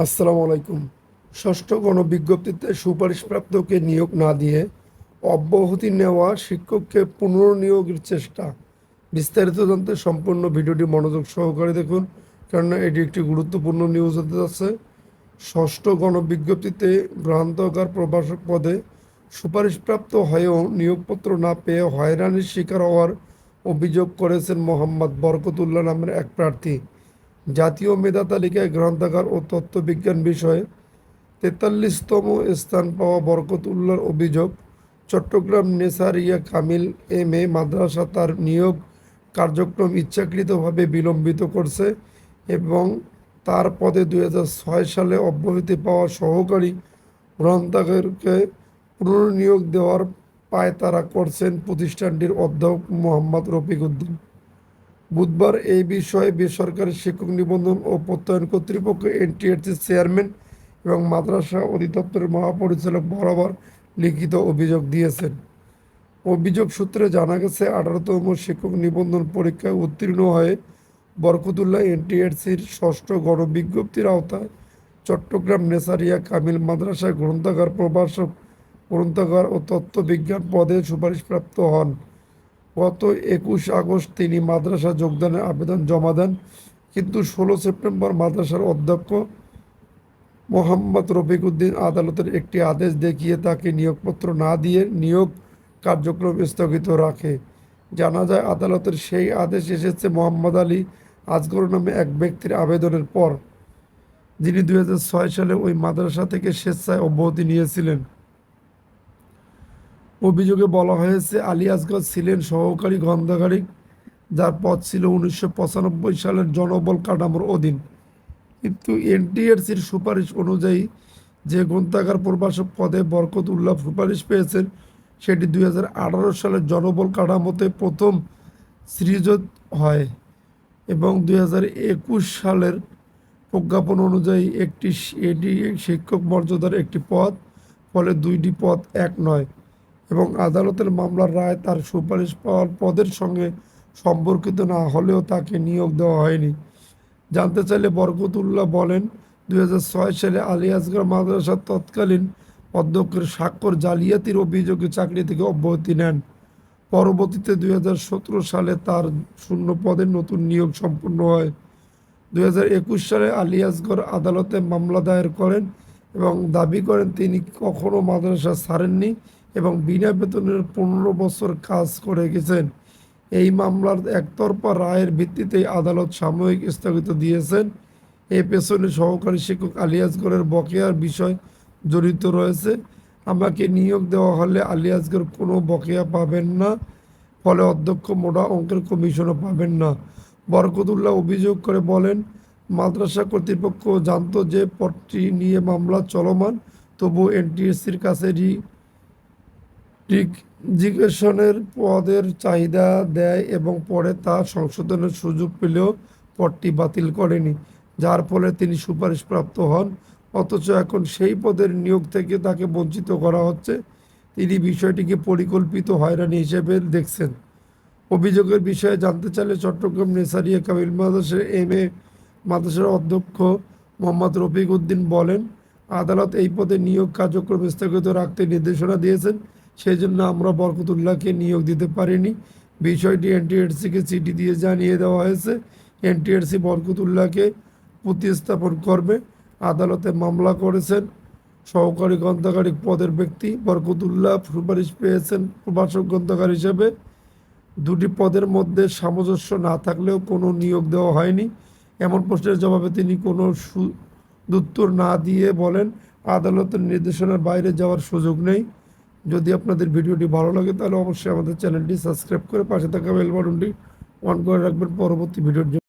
আসসালামু আলাইকুম। ষষ্ঠ গণবিজ্ঞপ্তিতে সুপারিশপ্রাপ্তকে নিয়োগ না দিয়ে অব্যাহতি নেওয়া শিক্ষককে পুনর্নিয়োগের চেষ্টা। বিস্তারিত জানতে সম্পূর্ণ ভিডিওটি মনোযোগ সহকারে দেখুন, কেননা এটি একটি গুরুত্বপূর্ণ নিউজ হতে যাচ্ছে। ষষ্ঠ গণবিজ্ঞপ্তিতে গ্রন্থাগার প্রভাষক পদে সুপারিশপ্রাপ্ত হয়েও নিয়োগপত্র না পেয়ে হয়রানির শিকার হওয়ার অভিযোগ করেছেন মোহাম্মদ বরকতুল্লাহ নামের এক প্রার্থী। জাতীয় মেধা তালিকায় গ্রন্থাগার ও তত্ত্ববিজ্ঞান বিষয়ে তেতাল্লিশতম স্থান পাওয়া বরকতুল্লাহর অভিযোগ, চট্টগ্রাম নেসারিয়া কামিল এম এ মাদ্রাসা তার নিয়োগ কার্যক্রম ইচ্ছাকৃতভাবে বিলম্বিত করছে এবং তার পদে দু হাজার ছয় সালে অব্যাহতি পাওয়া সহকারী গ্রন্থাগারকে পুনর্নিয়োগ দেওয়ার পায়তারা করছেন প্রতিষ্ঠানটির অধ্যক্ষ মোহাম্মদ রফিক উদ্দিন। বুধবার এই বিষয়ে বেসরকারি শিক্ষক নিবন্ধন ও প্রত্যয়ন কর্তৃপক্ষ এনটিএসির চেয়ারম্যান এবং মাদ্রাসা অধিদপ্তরের মহাপরিচালক বরাবর লিখিত অভিযোগ দিয়েছেন। অভিযোগ সূত্রে জানা গেছে, আঠারোতম শিক্ষক নিবন্ধন পরীক্ষায় উত্তীর্ণ হয়ে বরকতুল্লাহ এনটিএসির ষষ্ঠ গণবিজ্ঞপ্তির আওতায় চট্টগ্রাম নেসারিয়া কামিল মাদ্রাসায় গ্রন্থাগার প্রভাষক, গ্রন্থাগার ও তত্ত্ববিজ্ঞান পদে সুপারিশপ্রাপ্ত হন। গত একুশ আগস্ট তিনি মাদ্রাসা যোগদানের আবেদন জমা দেন, কিন্তু ষোলো সেপ্টেম্বর মাদ্রাসার অধ্যক্ষ মোহাম্মদ রফিক উদ্দিন আদালতের একটি আদেশ দেখিয়ে তাকে নিয়োগপত্র না দিয়ে নিয়োগ কার্যক্রম স্থগিত রাখে। জানা যায়, আদালতের সেই আদেশ এসেছে মোহাম্মদ আলী আজগর নামে এক ব্যক্তির আবেদনের পর, যিনি দু হাজার ছয় সালে ওই মাদ্রাসা থেকে স্বেচ্ছায় অব্যাহতি নিয়েছিলেন। অভিযোগে বলা হয়েছে, আলী আসগর ছিলেন সহকারী গ্রন্থাগারিক, যার পদ ছিল উনিশশো পঁচানব্বই সালের জনবল কাঠামোর অধীন। কিন্তু এনটিএরসির সুপারিশ অনুযায়ী যে গ্রন্থাগার প্রভাষক পদে বরকত উল্লাহ সুপারিশ পেয়েছেন, সেটি দুই হাজার আঠারো সালের জনবল কাঠামোতে প্রথম সৃজত হয় এবং দুই হাজার একুশ সালের প্রজ্ঞাপন অনুযায়ী একটি এটি শিক্ষক মর্যাদার একটি পদ, ফলে দুইটি পদ এক নয়। এবং আদালতের মামলার রায় তার সুপারিশ পাওয়ার পদের সঙ্গে সম্পর্কিত না হলেও তাকে নিয়োগ দেওয়া হয়নি। জানতে চাইলে বরকতুল্লাহ বলেন, দুই হাজার ছয় সালে আলী আসগর মাদ্রাসার তৎকালীন অধ্যক্ষের স্বাক্ষর জালিয়াতির অভিযোগে চাকরি থেকে অব্যাহতি নেন। পরবর্তীতে দু হাজার সতেরো সালে তার শূন্য পদের নতুন নিয়োগ সম্পন্ন হয়। দু হাজার একুশ সালে আলী আসগর আদালতে মামলা দায়ের করেন এবং দাবি করেন তিনি কখনো মাদ্রাসা ছাড়েননি এবং বিনা বেতনের পনেরো বছর কাজ করে গেছেন। এই মামলার একতরফা রায়ের ভিত্তিতে আদালত সাময়িক স্থগিত দিয়েছেন। এ পেছনে সহকারী শিক্ষক আলিয়াসগড়ের বকেয়ার বিষয় জড়িত রয়েছে। আমাকে নিয়োগ দেওয়া হলে আলিয়াসগড় কোনো বকেয়া পাবেন না, ফলে অধ্যক্ষ মোটা অঙ্কের কমিশনও পাবেন না। বরকতুল্লাহ অভিযোগ করে বলেন মাদ্রাসা কর্তৃপক্ষ জানতো যে পদটি নিয়ে মামলা চলমান, তবু এনটিএসসির কাছে রি জিজ্ঞাসনের পদের চাহিদা দেয় এবং পরে তা সংশোধনের সুযোগ পেলেও পদটি বাতিল করেনি, যার ফলে তিনি সুপারিশপ্রাপ্ত হন। অথচ এখন সেই পদের নিয়োগ থেকে তাকে বঞ্চিত করা হচ্ছে। তিনি বিষয়টিকে পরিকল্পিত হয়রানি হিসেবে দেখছেন। অভিযোগের বিষয়ে জানতে চাইলে চট্টগ্রাম নেসারিয়া কামিল মাদ্রাসার এম এ মাদ্রাসার অধ্যক্ষ মোহাম্মদ রফিক উদ্দিন বলেন, আদালত এই পদে নিয়োগ কার্যক্রম স্থগিত রাখতে নির্দেশনা দিয়েছেন সেই জন্য আমরা বরকতুল্লাহকে নিয়োগ দিতে পারিনি। বিষয়টি এনটিএরসিকে চিঠি দিয়ে জানিয়ে দেওয়া হয়েছে। এনটিএরসি বরকতুল্লাহকে প্রতিস্থাপন করবে। আদালতে মামলা করেছেন সহকারী গ্রন্থাগারিক পদের ব্যক্তি। বরকতুল্লাহ সুপারিশ পেয়েছেন প্রভাষক গ্রন্থাগার হিসেবে। দুটি পদের মধ্যে সামঞ্জস্য না থাকলেও কোনো নিয়োগ দেওয়া হয়নি। এমন প্রশ্নের জবাবে তিনি কোনো সুদুত্তর না দিয়ে বলেন, আদালতের নির্দেশনার বাইরে যাওয়ার সুযোগ নেই। যদি আপনাদের ভিডিওটি ভালো লাগে, তাহলে অবশ্যই আমাদের চ্যানেলটি সাবস্ক্রাইব করে পাশে থাকা বেল বাটনটি অন করে রাখবেন। পরবর্তী ভিডিওর জন্য।